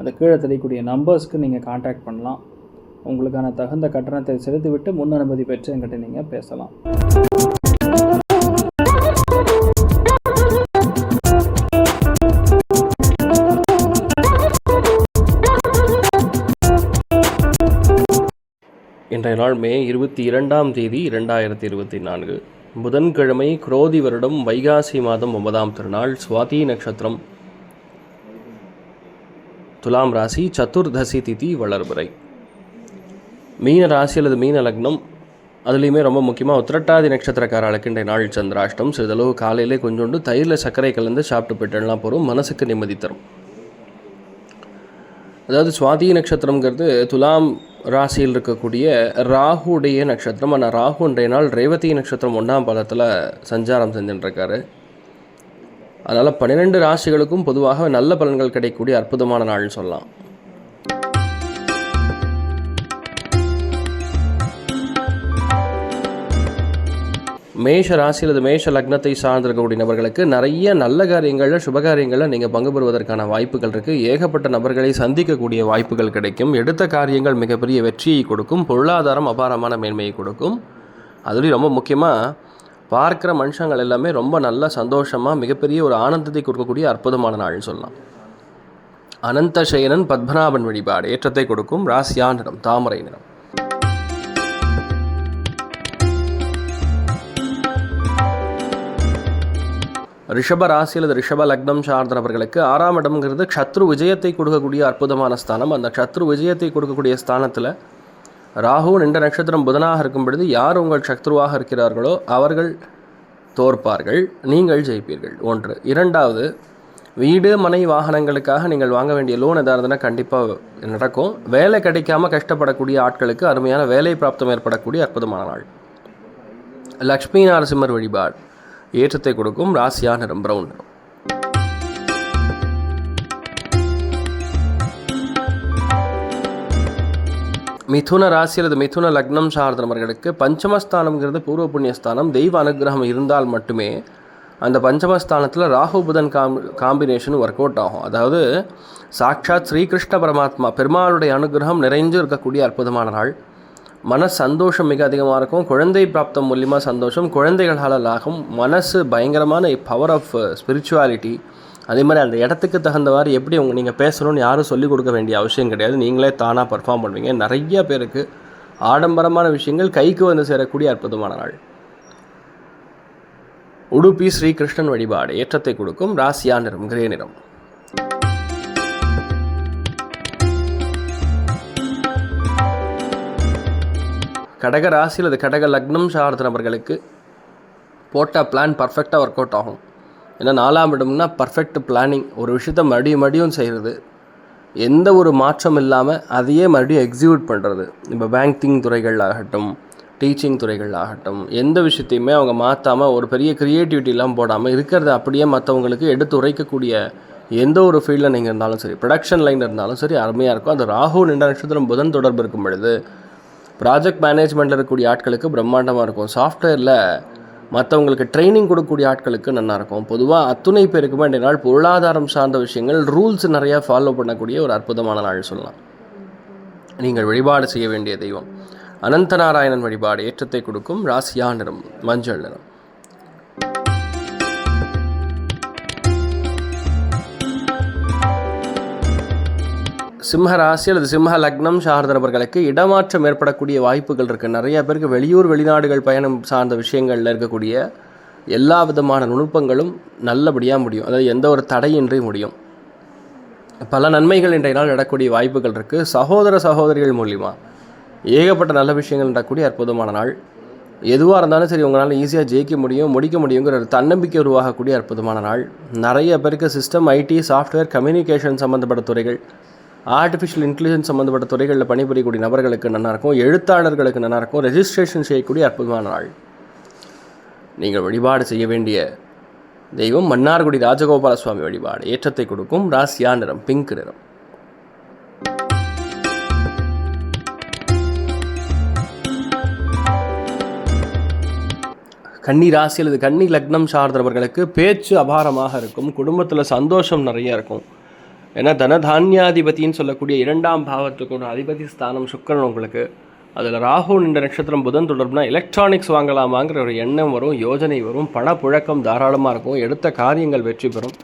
அந்த கீழே தெரியக்கூடிய நம்பர்ஸ்க்கு நீங்கள் காண்டாக்ட் பண்ணலாம். உங்களுக்கான தகுந்த கட்டணத்தை செலுத்திவிட்டு முன் அனுமதி பெற்று என்கிட்ட நீங்கள் பேசலாம். இன்றைய நாள் மே இருபத்தி இரண்டாம் தேதி இரண்டாயிரத்தி இருபத்தி நான்கு. புதன்கிழமை குரோதி வருடம் வைகாசி மாதம் ஒன்பதாம் திருநாள் சுவாதி நட்சத்திரம். துலாம் ராசி சதுர்தசி திதி வளர்புரை மீன ராசி அல்லது மீன லக்னம் அதுலேயுமே ரொம்ப முக்கியமாக உத்திரட்டாதி நட்சத்திரக்காரர்களுக்கு இன்றைய நாள் சந்திராஷ்டம். சிறிதளவு காலையிலே கொஞ்சோண்டு தயிரில் சர்க்கரை கலந்து சாப்பிட்டு போயிட்டுலாம் போகிறோம் மனசுக்கு நிம்மதி தரும். அதாவது சுவாதி நட்சத்திரங்கிறது துலாம் ராசியில் இருக்கக்கூடிய ராகுடைய நட்சத்திரம். ஆனால் ராகு இன்றைய நாள் ரேவதி நட்சத்திரம் ஒன்றாம் பாதத்தில் சஞ்சாரம் செஞ்சுட்டுருக்காரு அதனால் பன்னிரெண்டு ராசிகளுக்கும் பொதுவாக நல்ல பலன்கள் கிடைக்கக்கூடிய அற்புதமான நாள்னு சொல்லலாம். மேஷ ராசி அல்லது மேஷ லக்னத்தை சார்ந்திருக்கக்கூடிய நபர்களுக்கு நிறைய நல்ல காரியங்களில் சுபகாரியங்களில் நீங்கள் பங்கு பெறுவதற்கான வாய்ப்புகள் இருக்குது ஏகப்பட்ட நபர்களை சந்திக்கக்கூடிய வாய்ப்புகள் கிடைக்கும். எடுத்த காரியங்கள் மிகப்பெரிய வெற்றியை கொடுக்கும். பொருளாதாரம் அபாரமான மேன்மையை கொடுக்கும். அதுலேயும் ரொம்ப முக்கியமாக பார்க்குற மனுஷங்கள் எல்லாமே ரொம்ப நல்ல சந்தோஷமாக மிகப்பெரிய ஒரு ஆனந்தத்தை கொடுக்கக்கூடிய அற்புதமான நாள்னு சொல்லலாம். அனந்த சயனன் பத்மநாபன் வழிபாடு ஏற்றத்தை கொடுக்கும் ராசியா நிறம் தாமரை நிறம். ரிஷப ராசி அல்லது ரிஷப லக்னம் சார்ந்தவர்களுக்கு ஆறாம் இடம்ங்கிறது சத்ரு விஜயத்தை கொடுக்கக்கூடிய அற்புதமான ஸ்தானம். அந்த சத்ரு விஜயத்தை கொடுக்கக்கூடிய ஸ்தானத்தில் ராகு நின்ற நட்சத்திரம் புதனாக இருக்கும் பொழுது யார் உங்கள் சத்ருவாக இருக்கிறார்களோ அவர்கள் தோற்பார்கள். நீங்கள் ஜெயிப்பீர்கள். ஒன்று. இரண்டாவது வீடு மனை வாகனங்களுக்காக நீங்கள் வாங்க வேண்டிய லோன் எதாக இருந்தால் கண்டிப்பாக நடக்கும். வேலை கிடைக்காம கஷ்டப்படக்கூடிய ஆட்களுக்கு அருமையான வேலை பிராப்தம் ஏற்படக்கூடிய அற்புதமான நாள். லக்ஷ்மி நரசிம்மர் வழிபாடு. ஏற்றத்தை கொடுக்கும். ராசியா நிறம் பிரவுன் மிதுன ராசி அல்லது மிதுன லக்னம் சார்ந்த நபர்களுக்கு பஞ்சமஸ்தானம்ங்கிறது பூர்வ புண்ணியஸ்தானம். தெய்வ அனுகிரகம் இருந்தால் மட்டுமே அந்த பஞ்சமஸ்தானத்தில் ராகு புதன் காம் காம்பினேஷன் ஒர்க் அவுட் ஆகும். அதாவது சாட்சாத் ஸ்ரீகிருஷ்ண பரமாத்மா பெருமாளுடைய அனுகிரகம் நிறைஞ்சு இருக்கக்கூடிய அற்புதமான நாள். மன சந்தோஷம் மிக அதிகமாக இருக்கும். குழந்தை பிராப்தம் மூலியமாக சந்தோஷம். குழந்தைகளாலாகும் மனசு பயங்கரமான பவர் ஆஃப் ஸ்பிரிச்சுவாலிட்டி அதே மாதிரி அந்த இடத்துக்கு தகுந்தவாறு எப்படி உங்கள் நீங்கள் பேசணும்னு யாரும் சொல்லிக் கொடுக்க வேண்டிய அவசியம் கிடையாது. நீங்களே தானாக பர்ஃபார்ம் பண்ணுவீங்க. நிறைய பேருக்கு ஆடம்பரமான விஷயங்கள் கைக்கு வந்து சேரக்கூடிய அற்புதமான நாள். உடுப்பி ஸ்ரீகிருஷ்ணன் வழிபாடு ஏற்றத்தை கொடுக்கும் ராசியா நிறம் கிரே நிறம் கடக ராசி அல்லது கடக லக்னம் சார்ந்த நபர்களுக்கு போட்ட பிளான் பர்ஃபெக்டாக ஒர்க் அவுட் ஆகும். ஏன்னா நாலாம் இடம்னா பர்ஃபெக்ட் பிளானிங் ஒரு விஷயத்த மறுபடியும் மறுபடியும் செய்கிறது எந்த ஒரு மாற்றம் இல்லாமல் அதையே மறுபடியும் எக்ஸிக்யூட் பண்ணுறது இப்போ பேங்கிங் துறைகள் ஆகட்டும் டீச்சிங் துறைகள் ஆகட்டும் எந்த விஷயத்தையுமே அவங்க மாற்றாமல் ஒரு பெரிய க்ரியேட்டிவிட்டிலாம் போடாமல் இருக்கிறத அப்படியே மற்றவங்களுக்கு எடுத்து உரைக்கக்கூடிய எந்த ஒரு ஃபீல்டில் நீங்கள் இருந்தாலும் சரி ப்ரொடக்ஷன் லைன் இருந்தாலும் சரி அருமையாக இருக்கும். அந்த ராகு நின்ற நட்சத்திரம் புதன் தொடர்பு இருக்கும் பொழுது ப்ராஜெக்ட் மேனேஜ்மெண்ட்டில் இருக்கக்கூடிய ஆட்களுக்கு பிரம்மாண்டமாக இருக்கும். சாஃப்ட்வேரில் மற்றவங்களுக்கு ட்ரைனிங் கொடுக்கக்கூடிய ஆட்களுக்கு நல்லாயிருக்கும் பொதுவாக அத்துணை பேருக்குமே இன்றைய நாள் பொருளாதாரம் சார்ந்த விஷயங்கள் ரூல்ஸ் நிறையா ஃபாலோ பண்ணக்கூடிய ஒரு அற்புதமான நாள் சொல்லலாம். நீங்கள் வழிபாடு செய்ய வேண்டிய தெய்வம். அனந்த நாராயணன் வழிபாடு ஏற்றத்தை கொடுக்கும் ராசியா நிறம் மஞ்சள் நிறம். சிம்ம ராசி அல்லது சிம்ம லக்னம் சார்ந்த நபர்களுக்கு இடமாற்றம் ஏற்படக்கூடிய வாய்ப்புகள் இருக்குது நிறைய பேருக்கு வெளியூர் வெளிநாடுகள் பயணம் சார்ந்த விஷயங்களில் இருக்கக்கூடிய எல்லா விதமான நுணுப்பங்களும் நல்லபடியாக முடியும். அதாவது எந்த ஒரு தடையின்றி முடியும். பல நன்மைகள் இன்றைய நாள் நடக்கக்கூடிய வாய்ப்புகள் இருக்குது சகோதர சகோதரிகள் மூலிமா ஏகப்பட்ட நல்ல விஷயங்கள் நடக்கக்கூடிய அற்புதமான நாள். எதுவாக இருந்தாலும் சரி உங்களால் ஈஸியாக ஜெயிக்க முடியும் முடிக்க முடியுங்கிற ஒரு தன்னம்பிக்கை உருவாகக்கூடிய அற்புதமான நாள். நிறைய பேருக்கு சிஸ்டம் ஐடி சாஃப்ட்வேர் கம்யூனிகேஷன் சம்மந்தப்பட்ட துறைகள் ஆர்டிஃபிஷியல் இன்டெலிஜென்ஸ் சம்மந்தப்பட்ட துறைகளில் பணிபுரியக்கூடிய நபர்களுக்கு நல்லாயிருக்கும் எழுத்தாளர்களுக்கு நல்லாயிருக்கும் ரெஜிஸ்ட்ரேஷன் செய்யக்கூடிய அற்புதமான நாள். நீங்கள் வழிபாடு செய்ய வேண்டிய தெய்வம் மன்னார்குடி ராஜகோபால சுவாமி வழிபாடு. ஏற்றத்தை கொடுக்கும் ராசியா நிறம் பிங்க் நிறம். கன்னி ராசி அல்லது கன்னி லக்னம் சார்ந்தவர்களுக்கு பேச்சு அபாரமாக இருக்கும். குடும்பத்தில் சந்தோஷம் நிறைய இருக்கும். ஏன்னா தனதான்யாதிபதின்னு சொல்லக்கூடிய இரண்டாம் பாவத்துக்கு அதிபதி ஸ்தானம் சுக்கரன் உங்களுக்கு. அதில் ராகு என்ற நட்சத்திரம் புதன் தொடர்புனா எலக்ட்ரானிக்ஸ் வாங்கலாமாங்கிற ஒரு எண்ணம் வரும் யோஜனை வரும் பணப்புழக்கம் தாராளமாக இருக்கும் எடுத்த காரியங்கள் வெற்றி பெறும்.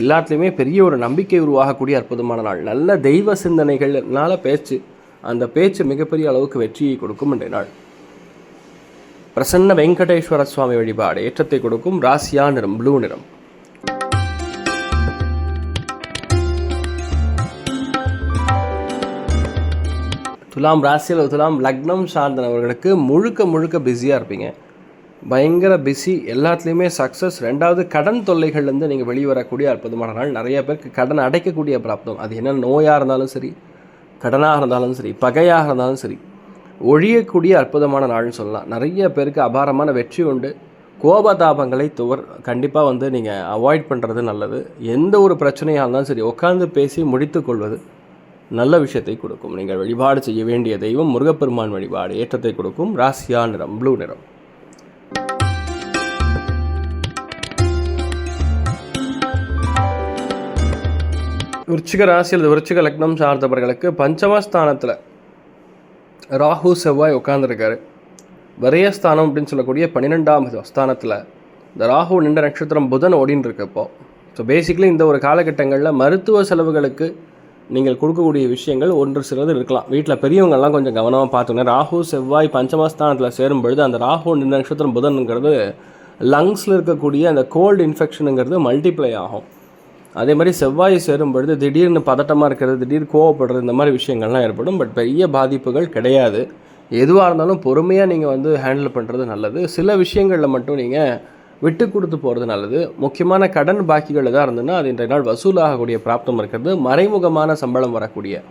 எல்லாத்துலேயுமே பெரிய ஒரு நம்பிக்கை உருவாகக்கூடிய அற்புதமான நாள். நல்ல தெய்வ சிந்தனைகள்னால பேச்சு அந்த பேச்சு மிகப்பெரிய அளவுக்கு வெற்றியை கொடுக்கும் இன்றைய நாள். பிரசன்ன வெங்கடேஸ்வர சுவாமி வழிபாடு ஏற்றத்தை கொடுக்கும் ராசியா நிறம் ப்ளூ நிறம். துலாம் ராசியில் துலாம் லக்னம் சார்ந்தவர்களுக்கு முழுக்க முழுக்க பிஸியாக இருப்பீங்க. பயங்கர பிஸி எல்லாத்துலேயுமே சக்ஸஸ் ரெண்டாவது கடன் தொல்லைகள்லேருந்து நீங்கள் வெளியே வரக்கூடிய அற்புதமான நாள். நிறைய பேருக்கு கடன் அடைக்கக்கூடிய பிராப்தம். அது என்ன நோயாக இருந்தாலும் சரி கடனாக இருந்தாலும் சரி பகையாக இருந்தாலும் சரி ஒழியக்கூடிய அற்புதமான நாள்னு சொல்லலாம். நிறைய பேருக்கு அபாரமான வெற்றி உண்டு. கோபதாபங்களை துவர் கண்டிப்பாக வந்து நீங்கள் அவாய்ட் பண்ணுறது நல்லது. எந்த ஒரு பிரச்சனையாக இருந்தாலும் சரி உட்காந்து பேசி முடித்து கொள்வது நல்ல விஷயத்தை கொடுக்கும். நீங்கள் வழிபாடு செய்ய வேண்டிய தெய்வம் முருகப்பெருமான் வழிபாடு ஏற்றத்தை கொடுக்கும். ராசியா நிறம் ப்ளூ நிறம். விருச்சிக ராசி அல்லது விருச்சிக லக்னம் சார்ந்தவர்களுக்கு பஞ்சமஸ்தானத்தில் ராகு செவ்வாய் உட்கார்ந்துருக்காரு. வரையஸ்தானம் அப்படின்னு சொல்லக்கூடிய பன்னிரெண்டாம் ஸ்தானத்தில் இந்த ராகு நின்ற நட்சத்திரம் புதன் ஓடின்னு இருக்கப்போ ஸோ பேசிக்கலி இந்த ஒரு காலகட்டங்களில் மருத்துவ செலவுகளுக்கு நீங்கள் கொடுக்கக்கூடிய விஷயங்கள் ஒன்று சிலது இருக்கலாம். வீட்டில் பெரியவங்கள்லாம் கொஞ்சம் கவனமாக பார்த்துங்க ராகு செவ்வாய் பஞ்சமஸ்தானத்தில் சேரும் பொழுது அந்த ராகு நட்சத்திரம் புதனுங்கிறது லங்ஸில் இருக்கக்கூடிய அந்த கோல்டு இன்ஃபெக்ஷனுங்கிறது மல்டிப்ளை ஆகும். அதே மாதிரி செவ்வாய் சேரும் பொழுது திடீர்னு பதட்டமாக இருக்கிறது திடீர் கோவப்படுறது இந்த மாதிரி விஷயங்கள்லாம் ஏற்படும். பட் பெரிய பாதிப்புகள் கிடையாது. எதுவாக இருந்தாலும் பொறுமையாக நீங்கள் வந்து ஹேண்டில் பண்ணுறது நல்லது. சில விஷயங்களில் மட்டும் நீங்கள் விட்டு கொடுத்து போகிறது நல்லது. முக்கியமான கடன் பாக்கிகள் எதாக இருந்ததுன்னா அது இன்றைய நாள் வசூலாகக்கூடிய பிராப்தம் இருக்கிறது. மறைமுகமான சம்பளம் வரக்கூடிய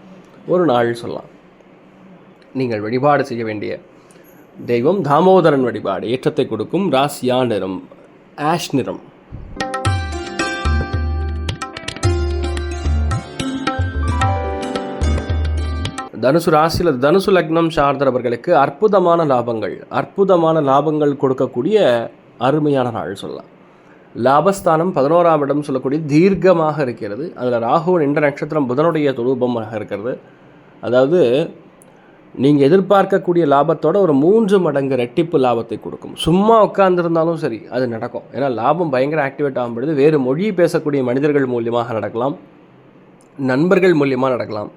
ஒரு நாள் சொல்லலாம். நீங்கள் வழிபாடு செய்ய வேண்டிய தெய்வம் தாமோதரன் வழிபாடு. ஏற்றத்தை கொடுக்கும் ராசியா நிறம் ஆஷ் நிறம். தனுசு ராசியில் தனுசு லக்னம் சார்ந்தவர்களுக்கு அற்புதமான லாபங்கள். அற்புதமான லாபங்கள் கொடுக்கக்கூடிய அருமையான நாள் சொல்லலாம். லாபஸ்தானம் பதினோராம் இடம் சொல்லக்கூடிய தீர்க்கமாக இருக்கிறது. அதில் ராகு என்ற நட்சத்திரம் புதனுடைய துரூபமாக இருக்கிறது. அதாவது நீங்கள் எதிர்பார்க்கக்கூடிய லாபத்தோட ஒரு மூன்று மடங்கு ரெட்டிப்பு லாபத்தை கொடுக்கும். சும்மா உட்காந்துருந்தாலும் சரி அது நடக்கும். ஏன்னா லாபம் பயங்கர ஆக்டிவேட் ஆகும் பொழுது வேறு மொழி பேசக்கூடிய மனிதர்கள் மூலியமாக நடக்கலாம். நண்பர்கள் மூலியமாக நடக்கலாம்.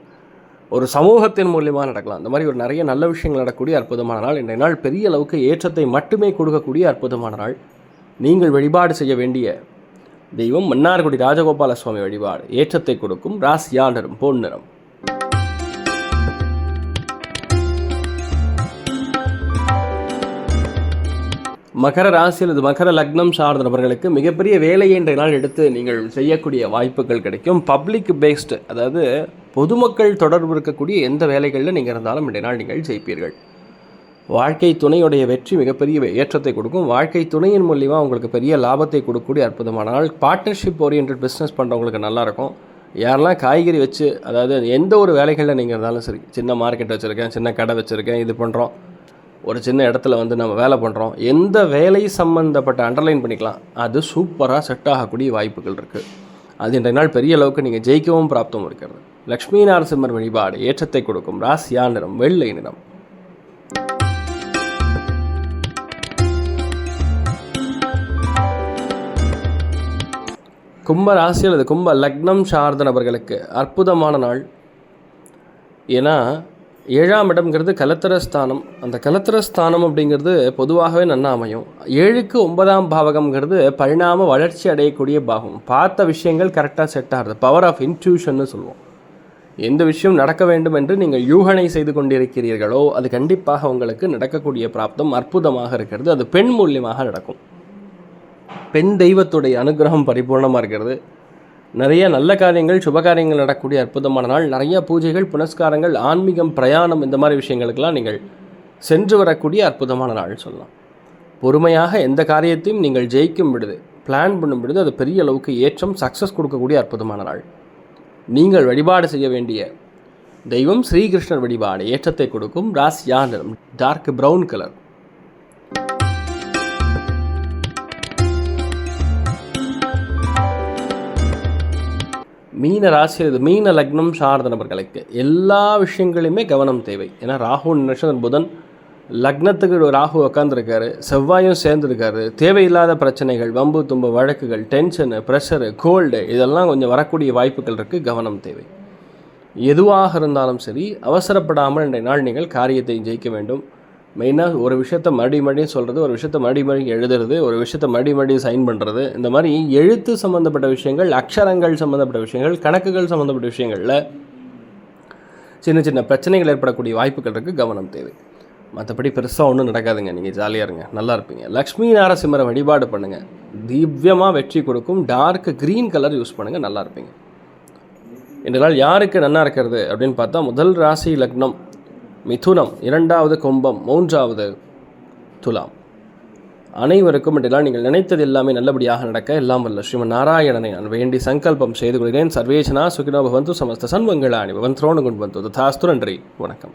ஒரு சமூகத்தின் மூலியமாக நடக்கலாம். இந்த மாதிரி ஒரு நிறைய நல்ல விஷயங்கள் நடக்கக்கூடிய அற்புதமான நாள். இன்றைய நாள் பெரிய அளவுக்கு ஏற்றத்தை மட்டுமே கொடுக்கக்கூடிய அற்புதமான நாள். நீங்கள் வழிபாடு செய்ய வேண்டிய தெய்வம் மன்னார்குடி ராஜகோபால சுவாமி வழிபாடு. ஏற்றத்தை கொடுக்கும் ராசியா நிறம் பொன் நிறம். மகர ராசி அல்லது மகர லக்னம் சார்ந்த நபர்களுக்கு மிகப்பெரிய வேலையை இன்றைய நாள் எடுத்து நீங்கள் செய்யக்கூடிய வாய்ப்புகள் கிடைக்கும். பப்ளிக் பேஸ்டு அதாவது பொதுமக்கள் தொடர்பு இருக்கக்கூடிய எந்த வேலைகளில் நீங்கள் இருந்தாலும் இன்றைய நாள் நீங்கள் ஜெயிப்பீர்கள். வாழ்க்கை துணையுடைய வெற்றி மிகப்பெரிய ஏற்றத்தை கொடுக்கும். வாழ்க்கை துணையின் மூலியமாக உங்களுக்கு பெரிய லாபத்தை கொடுக்கக்கூடிய அற்புதமான நாள். பார்ட்னர்ஷிப் ஓரியன்ட் பிஸ்னஸ் பண்ணுறவங்களுக்கு நல்லாயிருக்கும் யாரெல்லாம் காய்கறி வச்சு அதாவது எந்த ஒரு வேலைகளில் நீங்கள் இருந்தாலும் சரி சின்ன மார்க்கெட் வச்சுருக்கேன் சின்ன கடை வச்சுருக்கேன் இது பண்ணுறோம் ஒரு சின்ன இடத்துல வந்து நம்ம வேலை பண்ணுறோம் எந்த வேலை சம்மந்தப்பட்ட அண்டர்லைன் பண்ணிக்கலாம். அது சூப்பராக செட் ஆகக்கூடிய வாய்ப்புகள் இருக்குது அது இன்றைய நாள் பெரிய அளவுக்கு நீங்கள் ஜெயிக்கவும் பிராப்தம் இருக்கிறது. லக்ஷ்மி நரசிம்மர் வழிபாடு ஏற்றத்தை கொடுக்கும் ராசியா நிறம் வெள்ளை நிறம். கும்ப ராசி அல்லது கும்ப லக்னம் சார்ந்த நபர்களுக்கு அற்புதமான நாள். ஏன்னா ஏழாம் இடம்ங்கிறது கலத்திரஸ்தானம். அந்த கலத்திரஸ்தானம் அப்படிங்கிறது பொதுவாகவே நன்னா அமையும். ஏழுக்கு ஒன்பதாம் பாவகம்ங்கிறது பரிணாம வளர்ச்சி அடையக்கூடிய பாகம் பார்த்த விஷயங்கள் கரெக்டாக செட் ஆகுது. பவர் ஆஃப் இன்ட்யூஷன்னு சொல்லுவோம். எந்த விஷயம் நடக்க வேண்டும் என்று நீங்கள் யூகனை செய்து கொண்டிருக்கிறீர்களோ அது கண்டிப்பாக உங்களுக்கு நடக்கக்கூடிய பிராப்தம் அற்புதமாக இருக்கிறது. அது பெண் மூலியமாக நடக்கும். பெண் தெய்வத்துடைய அனுகிரகம் பரிபூர்ணமாக இருக்கிறது. நிறைய நல்ல காரியங்கள் சுப காரியங்கள் நடக்கக்கூடிய அற்புதமான நாள். நிறைய பூஜைகள் புனஸ்காரங்கள் ஆன்மீகம் பிரயாணம் இந்த மாதிரி விஷயங்களுக்கெல்லாம் நீங்கள் சென்று வரக்கூடிய அற்புதமான நாள் சொல்லலாம். பொறுமையாக எந்த காரியத்தையும் நீங்கள் ஜெயிக்கும் விடுது பிளான் பண்ணும் விடுது அது பெரிய அளவுக்கு ஏற்றம் சக்ஸஸ் கொடுக்கக்கூடிய அற்புதமான நாள். நீங்கள் வழிபாடு செய்ய வேண்டிய தெய்வம் ஸ்ரீகிருஷ்ணர் வழிபாடு. ஏற்றத்தை கொடுக்கும் ராசியா நிறம் டார்க் பிரவுன் கலர் மீன ராசி இது மீன லக்னம் சார்ந்த நபர்களுக்கு எல்லா விஷயங்களையுமே கவனம் தேவை. ஏன்னா ராகு நட்சத்திரம் புதன் லக்னத்துக்கு ஒரு ராகு உட்காந்துருக்காரு செவ்வாயும் சேர்ந்துருக்காரு. தேவையில்லாத பிரச்சனைகள் வம்பு தும்பு வழக்குகள் டென்ஷனு ப்ரெஷரு கோல்டு இதெல்லாம் கொஞ்சம் வரக்கூடிய வாய்ப்புகள் இருக்குது கவனம் தேவை. எதுவாக இருந்தாலும் சரி அவசரப்படாமல் இன்றைய நாள் நீங்கள் காரியத்தை ஜெயிக்க வேண்டும். மெயினாக ஒரு விஷயத்தை மறுபடியும் மறுபடியும் சொல்கிறது ஒரு விஷயத்தை மறுபடியும் மறுபடியும் எழுதுறது ஒரு விஷயத்தை மறுபடியும் மறுபடியும் சைன் பண்ணுறது இந்த மாதிரி எழுத்து சம்மந்தப்பட்ட விஷயங்கள் அக்ஷரங்கள் சம்மந்தப்பட்ட விஷயங்கள் கணக்குகள் சம்மந்தப்பட்ட விஷயங்களில் சின்ன சின்ன பிரச்சனைகள் ஏற்படக்கூடிய வாய்ப்புகள் இருக்குது கவனம் தேவை. மற்றபடி பெருசாக ஒன்றும் நடக்காதுங்க. நீங்கள் ஜாலியாக இருங்க. நல்லா இருப்பீங்க. லக்ஷ்மி நாரசிம்மரை வழிபாடு பண்ணுங்கள் திவ்யமாக வெற்றி கொடுக்கும். டார்க் க்ரீன் கலர் யூஸ் பண்ணுங்கள் நல்லா இருப்பீங்க. இந்த நாள் யாருக்கு நல்லா இருக்கிறது அப்படின்னு பார்த்தா முதல் ராசி லக்னம் மிதுனம் இரண்டாவது கும்பம் மூன்றாவது துலாம். அனைவருக்கும் இன்றைய நீங்கள் நினைத்தது எல்லாமே நல்லபடியாக நடக்க எல்லாம் வல்ல. ஸ்ரீமன் நாராயணனை நான் வேண்டி சங்கல்பம் செய்து கொள்கிறேன். சர்வேஷனா சுகினோ பவந்து சமஸ்த சன்மங்களாணி பவந்த்ரோணு கொண்டு வந்து ததாஸ்து நன்றி. வணக்கம்.